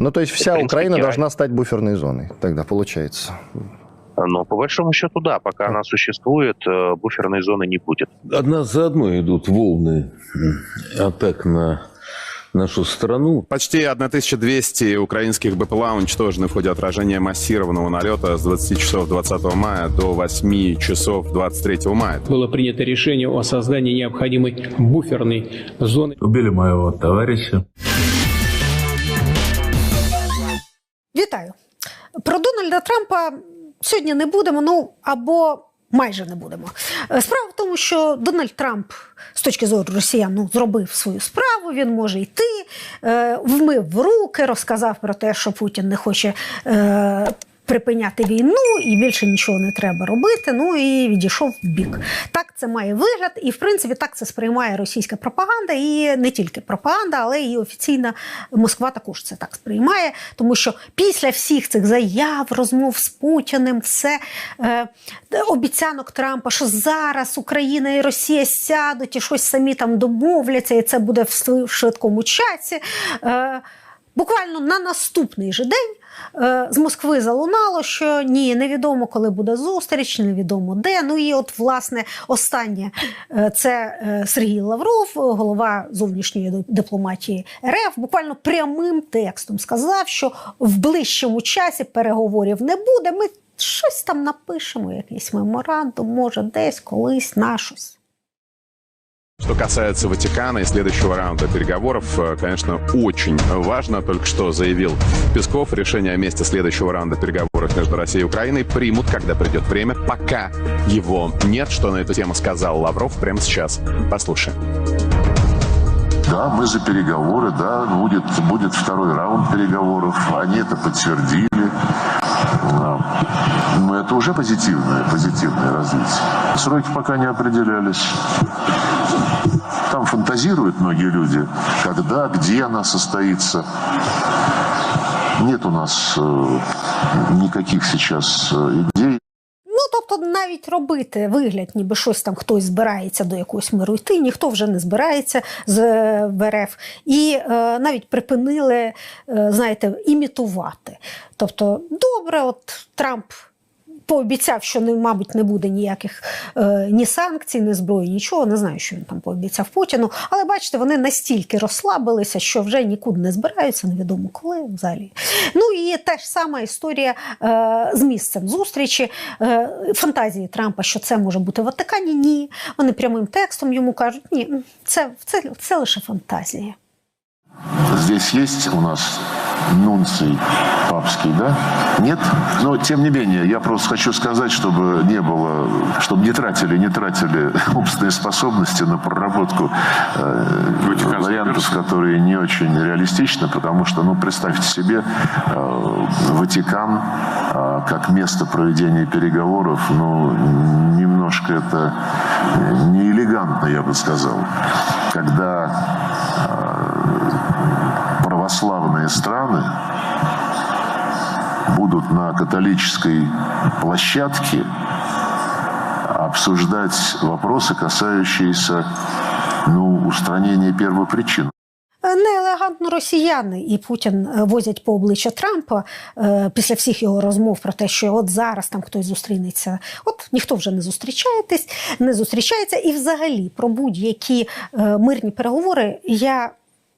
Ну, то есть вся принципе, Украина я- должна стать буферной зоной, тогда получается. Но по большому счету, да, пока она существует, э, буферной зоны не будет. Одна за одной идут волны атак на нашу страну. Почти 1200 украинских БПЛА уничтожены в ходе отражения массированного налета с 20 часов 20 мая до 8 часов 23 мая. было принято решение о создании необходимой буферной зоны. Убили моего товарища. Про Дональда Трампа сьогодні не будемо, ну або майже не будемо. Е, Справа в тому, що Дональд Трамп з точки зору росіян ну, зробив свою справу, він може йти, е, вмив руки, розказав про те, що Путін не хоче. Припиняти війну і більше нічого не треба робити. Ну і відійшов в бік. Так це має вигляд, і в принципі так це сприймає російська пропаганда, і не тільки пропаганда, але і офіційна Москва також це так сприймає. Тому що після всіх цих заяв, розмов з Путіним, все е, обіцянок Трампа, що зараз Україна і Росія сядуть і щось самі там домовляться, і це буде в швидкому часі. Е, Буквально на наступний же день е, з Москви залунало, що ні, невідомо, коли буде зустріч, невідомо де. Ну і от, власне, останнє е, це е, Сергій Лавров, голова зовнішньої ди- дипломатії РФ, буквально прямим текстом сказав, що в ближчому часі переговорів не буде. Ми щось там напишемо, якийсь меморандум, може, десь колись на щось. Что касается Ватикана и следующего раунда переговоров, э, конечно, очень важно, только что заявил Песков, решение о месте следующего раунда переговоров между Россией и Украиной примут, когда придет время, пока его нет, что на эту тему сказал Лавров прямо сейчас. Послушаем. Да, мы за переговоры, да, будет, будет второй раунд переговоров. Они это подтвердили. Но это уже позитивное, позитивное развитие. Сроки пока не определялись. Там фантазируют многие люди, когда, где она состоится. Нет у нас э, никаких сейчас э, идей. Ну, тобто, навіть робити вигляд, ніби щось там хтось збирається до якогось миру йти, ніхто вже не збирається з е, в РФ. І е, навіть припинили, е, знаєте, імітувати. Тобто, добре, от Трамп. Пообіцяв, що мабуть, не буде ніяких е, ні санкцій, ні зброї, нічого. Не знаю, що він там пообіцяв Путіну. Але бачите, вони настільки розслабилися, що вже нікуди не збираються, невідомо коли взагалі. Ну і та ж сама історія е, з місцем зустрічі. Е, фантазії Трампа, що це може бути в Ватикані. Ні. Вони прямим текстом йому кажуть, ні, це, це, це лише фантазія. Здесь есть у нас нунций папский, да? Нет? Но, тем не менее, я просто хочу сказать, чтобы не было, чтобы не тратили, не тратили умственные способности на проработку э, вариантов, которые не очень реалистичны, потому что, ну, представьте себе, э, Ватикан э, как место проведения переговоров, ну, немножко это неэлегантно, я бы сказал. Когда православные страны будут на католической площадке обсуждать вопросы, касающиеся ну, устранения первопричин. Неелегантно росіяни і Путін е, возять по обличчя Трампа е, після всіх його розмов про те, що от зараз там хтось зустрінеться. От ніхто вже не зустрічаєтесь, не зустрічається. І взагалі про будь-які е, мирні переговори я.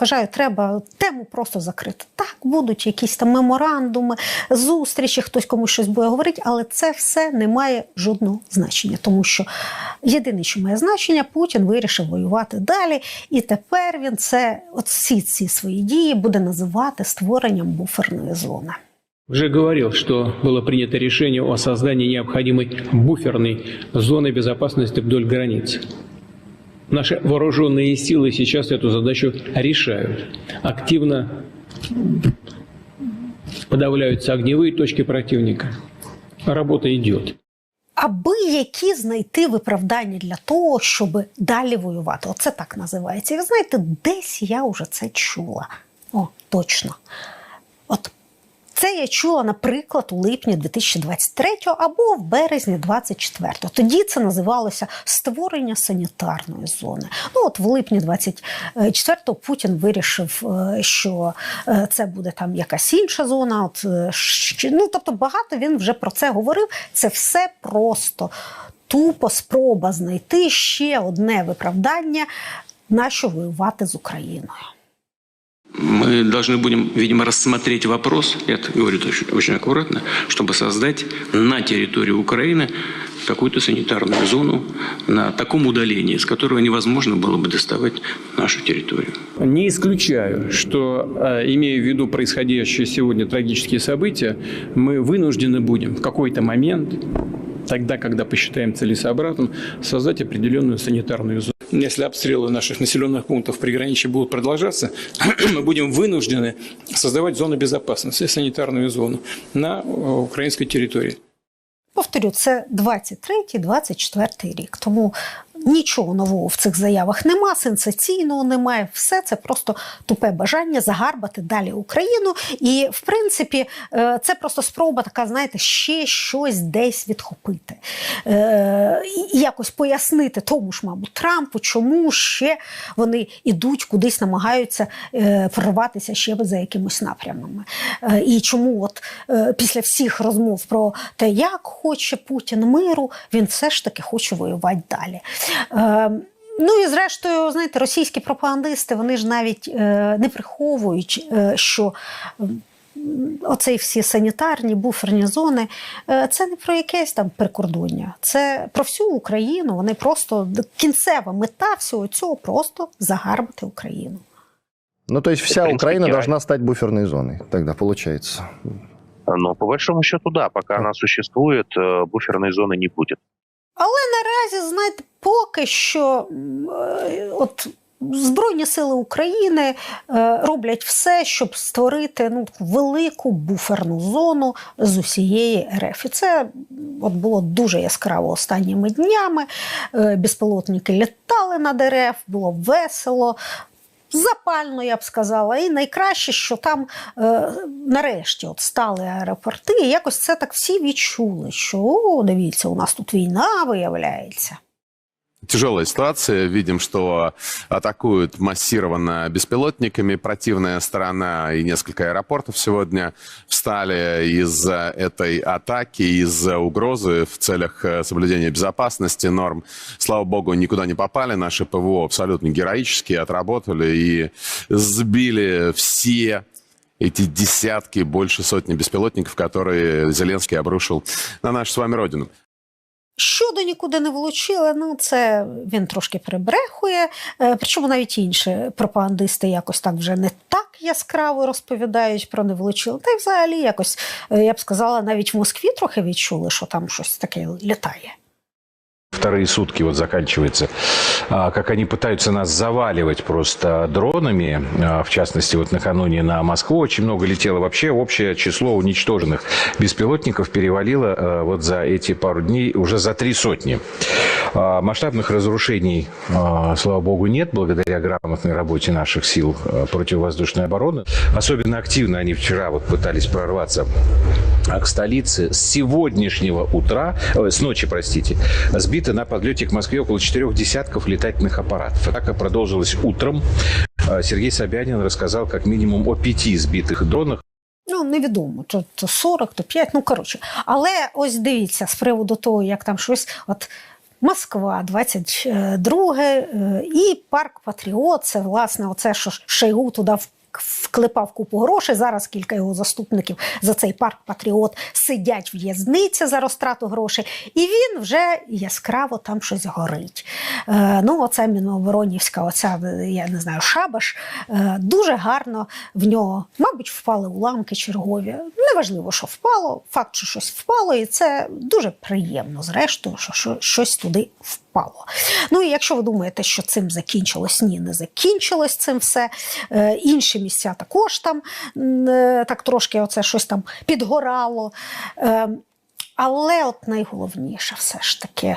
Вважаю, треба тему просто закрити. Так, будуть якісь там меморандуми, зустрічі, хтось комусь щось буде говорити, але це все не має жодного значення, тому що єдине, що має значення, Путін вирішив воювати далі, і тепер він це от всі ці свої дії буде називати створенням буферної зони. Уже говорил, что было принято решение о создании необходимой буферной зоны безопасности вдоль границ. Наши вооруженные силы сейчас эту задачу решают. Активно подавляются огневые точки противника. Работа идет. Аби які знайти виправдання для того, щоб далі воювати. Оце так називається. І ви знаєте, десь я вже це чула. О, точно. От це я чула, наприклад, у липні 2023 або в березні 24 Тоді це називалося створення санітарної зони. Ну от в липні 24 Путін вирішив, е, що е, це буде там якась інша зона. От е, ну тобто багато він вже про це говорив. Це все просто тупо спроба знайти ще одне виправдання, на що воювати з Україною. Мы должны будем, видимо, рассмотреть вопрос, я это говорю очень, очень аккуратно, чтобы создать на территории Украины какую-то санитарную зону на таком удалении, с которого невозможно было бы доставать нашу территорию. Не исключаю, что, э, имея в виду происходящие сегодня трагические события, мы вынуждены будем в какой-то момент, тогда, когда посчитаем целесообразным, создать определенную санитарную зону. Если обстрелы наших населенных пунктов в приграничье будут продолжаться, мы будем вынуждены создавать зону безопасности, санитарную зону на э, украинской территории. Повторю, це 23-24 рік. Тому нічого нового в цих заявах нема, сенсаційного немає. Все це просто тупе бажання загарбати далі Україну. І, в принципі, е, це просто спроба така, знаєте, ще щось десь відхопити. Е, І якось пояснити тому ж, мабуть, Трампу, чому ще вони ідуть кудись, намагаються е, прорватися ще за якимось напрямами. І чому от після всіх розмов про те, як хоче Путін миру, він все ж таки хоче воювати далі. Е, Ну і зрештою, знаєте, російські пропагандисти вони ж навіть е, не приховують, е, що оцей всі санітарні буферні зони це не про якесь там прикордоння, це про всю Україну. Вони просто кінцева мета всього цього просто загарбати Україну. Ну, то есть вся принципе, Украина Кирай. должна стать буферной зоной, тогда получается. Но по большому счету, да, пока она существует, э, буферной зоны не будет. Наразі, знаєте, поки що е, от. Збройні сили України е, роблять все, щоб створити ну, велику буферну зону з усієї РФ. І це от було дуже яскраво останніми днями. Е, безпілотники літали над РФ, було весело. Запально, я б сказала, і найкраще, що там е, нарешті от стали аеропорти, і якось це так всі відчули, що о, дивіться, у нас тут війна виявляється. Тяжелая ситуация. Видим, что атакуют массированно беспилотниками. Противная сторона и несколько аэропортов сегодня встали из-за этой атаки, из-за угрозы в целях э, соблюдения безопасности, норм. Слава богу, никуда не попали. Наши ПВО абсолютно героически отработали и сбили все эти десятки, больше сотни беспилотников, которые Зеленский обрушил на нашу с вами родину. Щодо нікуди не влучили, ну це він трошки перебрехує. Е, Причому навіть інші пропагандисти якось так вже не так яскраво розповідають про не влучили. Та й взагалі якось, е, я б сказала, навіть в Москві трохи відчули, що там щось таке літає. Вторые сутки вот заканчивается, а, как они пытаются нас заваливать просто дронами, а, в частности, вот накануне на Москву очень много летело. Вообще общее число уничтоженных беспилотников перевалило а, вот за эти пару дней уже за три сотни. Масштабных разрушений, слава богу, нет, благодаря грамотной работе наших сил противовоздушной обороны. Особенно активно они вчера вот пытались прорваться к столице. С сегодняшнего утра, э, с ночи, простите, сбито на подлете к Москве около четырех десятков летательных аппаратов. Атака продолжилась утром. А, Сергей Собянин рассказал как минимум о пяти сбитых дронах. Ну, невідомо, то, то 40, то 5, ну коротше. Але ось дивіться, з приводу того, як там щось. От Москва, 22 е, і парк Патріот. Це власне оце, що Шойгу туди в- вклепав купу грошей. Зараз кілька його заступників за цей парк Патріот сидять в в'язниці за розтрату грошей, і він вже яскраво там щось горить. Е, ну, оце Міноборонівська, оця, е, я не знаю, шабаш. Е, дуже гарно в нього, мабуть, впали уламки чергові. Неважливо, що впало, факт, що щось впало, і це дуже приємно, зрештою, що, що щось туди впало. Ну і якщо ви думаєте, що цим закінчилось, ні, не закінчилось цим все. Е, інші місця також там е, так трошки оце щось там підгорало. Е, але от найголовніше все ж таки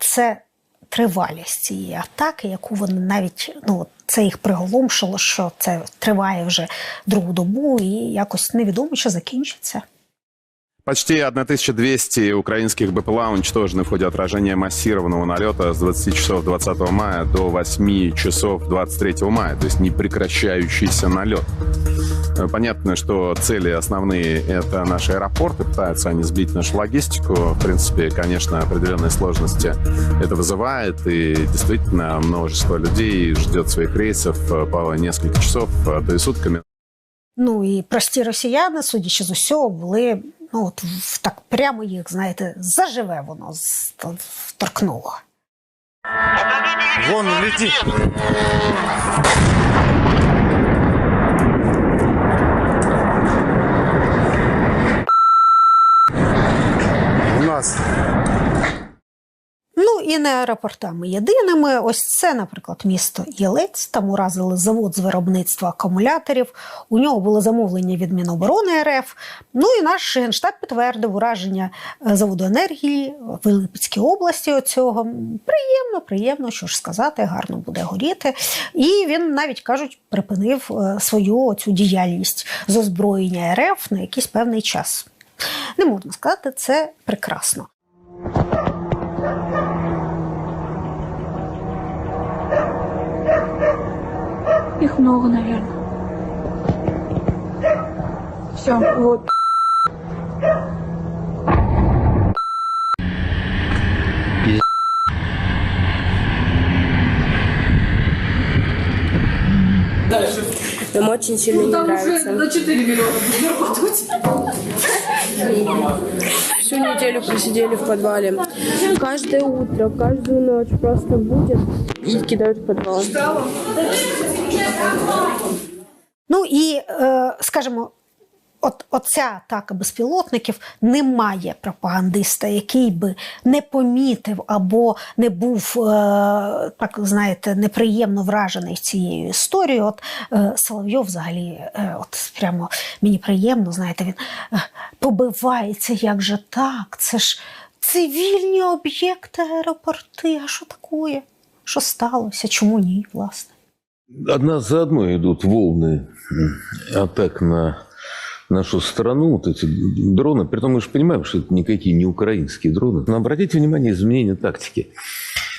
це тривалість цієї атаки, яку вони навіть ну це їх приголомшило, що це триває вже другу добу, і якось невідомо, що закінчиться. Почти 1200 украинских БПЛА уничтожены в ходе отражения массированного налета с 20 часов 20 мая до 8 часов 23 мая, то есть непрекращающийся налет. Э, Понятно, что цели основные — это наши аэропорты, пытаются они сбить нашу логистику. В принципе, конечно, определенные сложности это вызывает, и действительно множество людей ждет своих рейсов э, по несколько часов, а то и сутками. Ну і прості росіяни, судячи з усього, були ну от так прямо їх, знаєте, заживе воно вторкнуло. Вон летить! У нас і не аеропортами єдиними. Ось це, наприклад, місто Єлець. Там уразили завод з виробництва акумуляторів. У нього було замовлення від Міноборони РФ. Ну і наш генштаб підтвердив ураження е, заводу енергії в Липецькій області. Оцього приємно, приємно, що ж сказати, гарно буде горіти. І він навіть кажуть, припинив е, свою цю діяльність з озброєння РФ на якийсь певний час. Не можна сказати, це прекрасно. Много, наверное. Все, вот. Нам очень сильно не нравится. Всю неделю просидели в подвале. Каждое утро, каждую ночь просто будет и кидают в подвал. Ну і, е, скажімо, от, оця атака безпілотників немає пропагандиста, який би не помітив або не був, е, так знаєте, неприємно вражений цією історією. От е, Соловйов взагалі, е, от прямо мені приємно, знаєте, він е, побивається, як же так? Це ж цивільні об'єкти, аеропорти. А що таке? Що сталося? Чому ні, власне? Одна за одной идут волны атак на нашу страну, вот эти дроны. Притом мы же понимаем, что это никакие не украинские дроны. Но обратите внимание изменение тактики.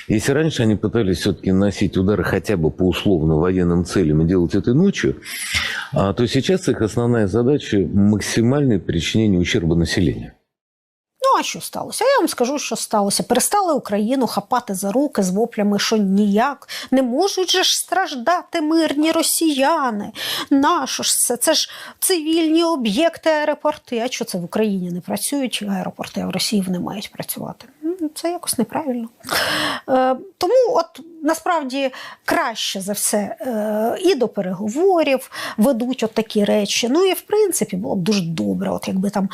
Если раньше они пытались все-таки наносить удары хотя бы по условно военным целям и делать это ночью, а, то сейчас их основная задача – максимальное причинение ущерба населению. Ну, а що сталося? А Я вам скажу, що сталося. Перестали Україну хапати за руки з воплями, що ніяк не можуть же ж страждати мирні росіяни. Нащо ж це? Це ж цивільні об'єкти, аеропорти. А що це в Україні не працюють аеропорти, а в Росії вони мають працювати? Це якось неправильно. Е, тому, от насправді краще за все е, і до переговорів ведуть от такі речі. Ну і в принципі було б дуже добре, от якби там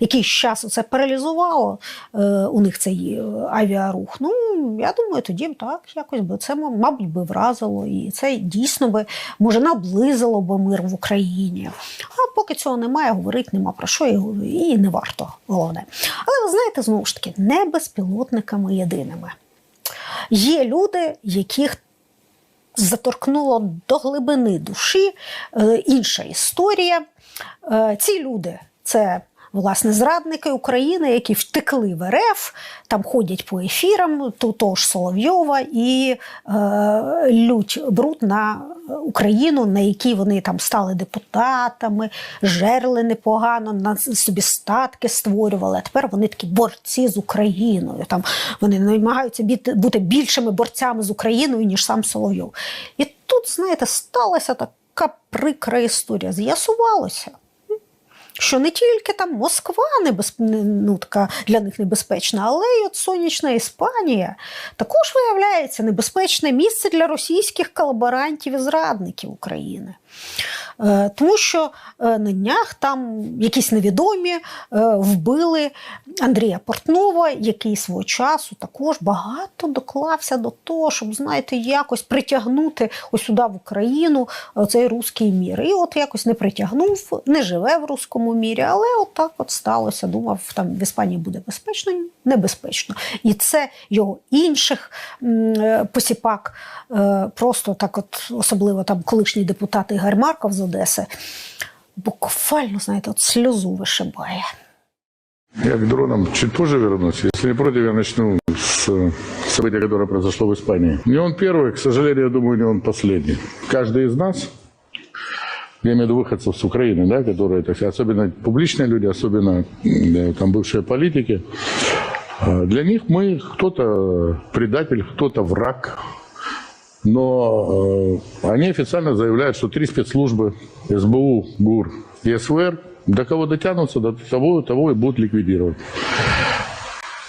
якийсь час це паралізувало е, у них цей е, авіарух. Ну я думаю, тоді так якось би це мабуть би вразило, і це дійсно би може наблизило би мир в Україні. А поки цього немає, говорити нема про що і не варто головне. Але ви знаєте, знову ж таки, не безпілотниками єдиними. Є люди, яких заторкнуло до глибини душі е, інша історія. Е, ці люди це. Власне, зрадники України, які втекли в РФ, там ходять по ефірам, того ж Соловйова і е, лють бруд на Україну, на якій вони там стали депутатами, жерли непогано, на собі статки створювали. А тепер вони такі борці з Україною. Там вони намагаються бути більшими борцями з Україною, ніж сам Соловйов. І тут, знаєте, сталася така прикра історія. З'ясувалося що не тільки там Москва небез... не- ну, така для них небезпечна, але й от сонячна Іспанія також виявляється небезпечне місце для російських колаборантів і зрадників України. Е, Тому що е, на днях там якісь невідомі е, вбили Андрія Портнова, який свого часу також багато доклався до того, щоб, знаєте, якось притягнути ось сюди в Україну цей руський мір. І от якось не притягнув, не живе в руському мірі, але от так от сталося. Думав, там в Іспанії буде безпечно, небезпечно. І це його інших посіпак, просто так, от особливо там колишній депутат Ігор Марков Одеси, буквально, знаєте, от сльозу вишибає. Я к дронам чуть позже вернусь. Если не против, я начну с э, события, которое произошло в Испании. Не он первый, к сожалению, я думаю, не он последний. Каждый из нас, я имею в виду выходцев с Украины, да, которые, так сказать, особенно публичные люди, особенно м, там бывшие политики, э, для них мы кто-то предатель, кто-то враг, но э, они официально заявляют, что три спецслужбы СБУ, ГУР и СВР до кого дотянутся, до того, того и будут ликвидировать.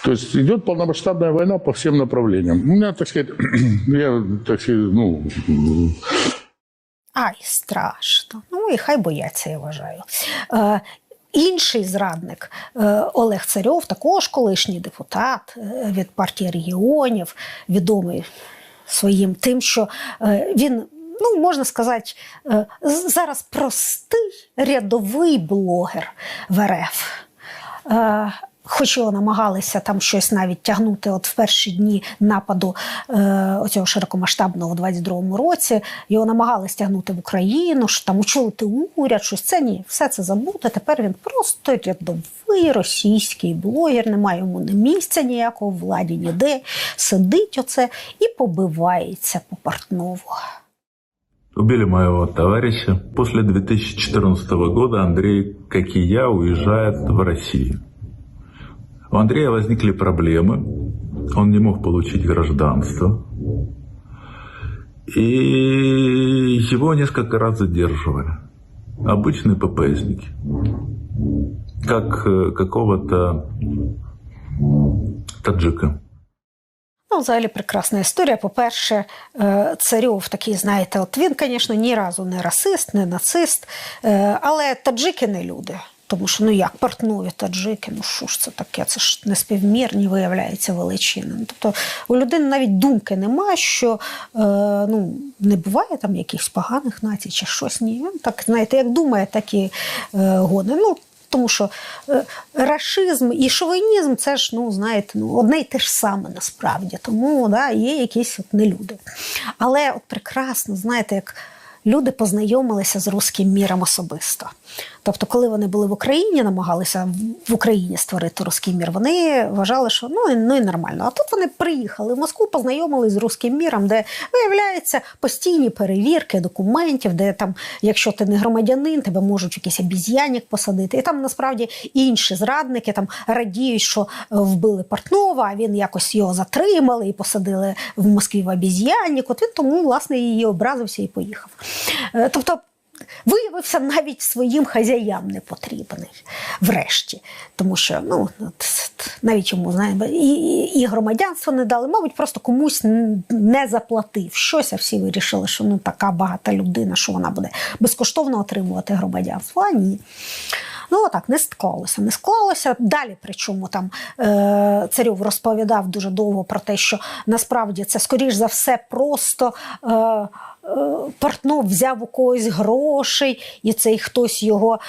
То есть идет полномасштабная война по всем направлениям. У меня, так сказать, я, так сказать, ну, Ай, страшно. Ну і хай бояться, я вважаю. Е, інший зрадник е, Олег Царьов, також колишній депутат е, від партії регіонів, відомий своїм тим, що е, він. Ну, можна сказати, е, зараз простий рядовий блогер в РФ. Хоч його намагалися там щось навіть тягнути от в перші дні нападу е, оцього широкомасштабного у 22-му році, його намагалися тягнути в Україну, що там очолити уряд, щось це ні, все це забути. Тепер він просто рядовий російський блогер, немає йому ні місця ніякого владі ніде. Сидить оце і побивається по Портнову. Убили моего товарища. После 2014 года Андрей, как и я, уезжает в Россию. У Андрея возникли проблемы. Он не мог получить гражданство. И его несколько раз задерживали. Обычные ППСники. Как э, какого-то таджика. Ну, взагалі прекрасна історія. По-перше, е, Царьов такий, знаєте, от він, звісно, ні разу не расист, не нацист, е, але таджики не люди. Тому що ну як портнові таджики, ну що ж це таке? Це ж неспівмірні виявляється величини. Ну, Тобто у людини навіть думки нема, що е, ну, не буває там якихось поганих націй чи щось. Ні. Він так, знаєте, як думає, так і е, гоне. Ну, тому що е, рашизм і шовінізм це ж, ну, знаєте, ну, одне й те ж саме насправді. Тому да, є якісь от нелюди. Але от прекрасно, знаєте, як люди познайомилися з руським міром особисто. Тобто, коли вони були в Україні, намагалися в Україні створити руський мір, вони вважали, що ну, ну і нормально. А тут вони приїхали в Москву, познайомилися з руським міром, де виявляється постійні перевірки документів, де там, якщо ти не громадянин, тебе можуть якийсь обіз'янник посадити. І там насправді інші зрадники там радіють, що е, вбили Портнова, а він якось його затримали і посадили в Москві в обіз'янник. От він тому, власне, її образився і поїхав. Е, Тобто виявився навіть своїм хазяям не потрібний врешті. Тому що ну, навіть йому знаємо, і, і громадянство не дали, мабуть, просто комусь не заплатив щось, а всі вирішили, що ну така багата людина, що вона буде безкоштовно отримувати громадянство. А ні. Ну, так, не склалося, не склалося. Далі, причому там е, Царьов розповідав дуже довго про те, що насправді це, скоріш за все, просто. Е, е, Портнов взяв у когось грошей, і цей хтось його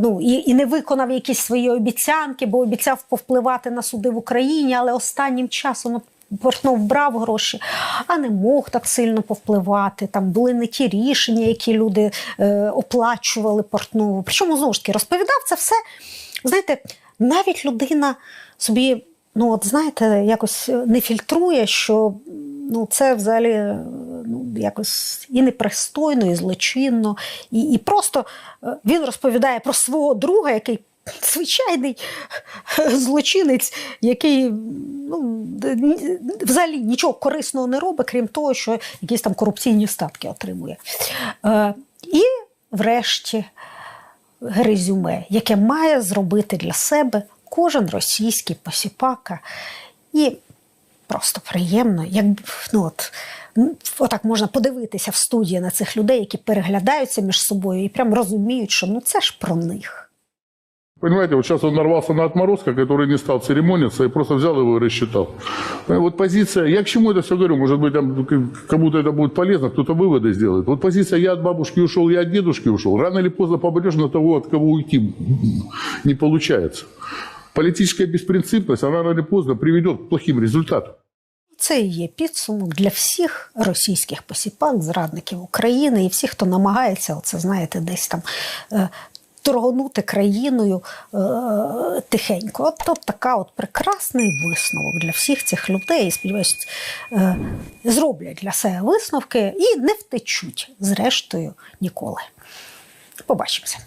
ну, і, і не виконав якісь свої обіцянки, бо обіцяв повпливати на суди в Україні, але останнім часом Портнов брав гроші, а не мог так сильно повпливати. Там були не ті рішення, які люди е, оплачували Портнову. Причому знову ж таки розповідав це все. Знаєте, навіть людина собі, ну от знаєте, якось не фільтрує, що ну, це взагалі е, ну, якось і непристойно, і злочинно. І, і просто е, він розповідає про свого друга, який звичайний злочинець, який ну, взагалі нічого корисного не робить, крім того, що якісь там корупційні статки отримує. Е, і врешті резюме, яке має зробити для себе кожен російський посіпака. І просто приємно, як ну от отак можна подивитися в студії на цих людей, які переглядаються між собою і прям розуміють, що ну це ж про них. Понимаете, вот сейчас он нарвался на отморозка, который не стал церемониться и просто взял его и рассчитал. Э, Вот позиция, я к чему это все говорю, может быть, там к- кому-то это будет полезно, кто-то выводы сделает. Вот позиция «я от бабушки ушел, я от дедушки ушел», рано или поздно попадешь на того, от кого уйти не получается. Политическая беспринципность, она рано или поздно приведет к плохим результатам. Це і є підсумок для всіх російських посіпак, зрадників України і всіх, хто намагається, оце знаєте, десь там е, торгонути країною е, тихенько. От, от така от прекрасний висновок для всіх цих людей. Сподіваюся, е, зроблять для себе висновки і не втечуть, зрештою, ніколи. Побачимося.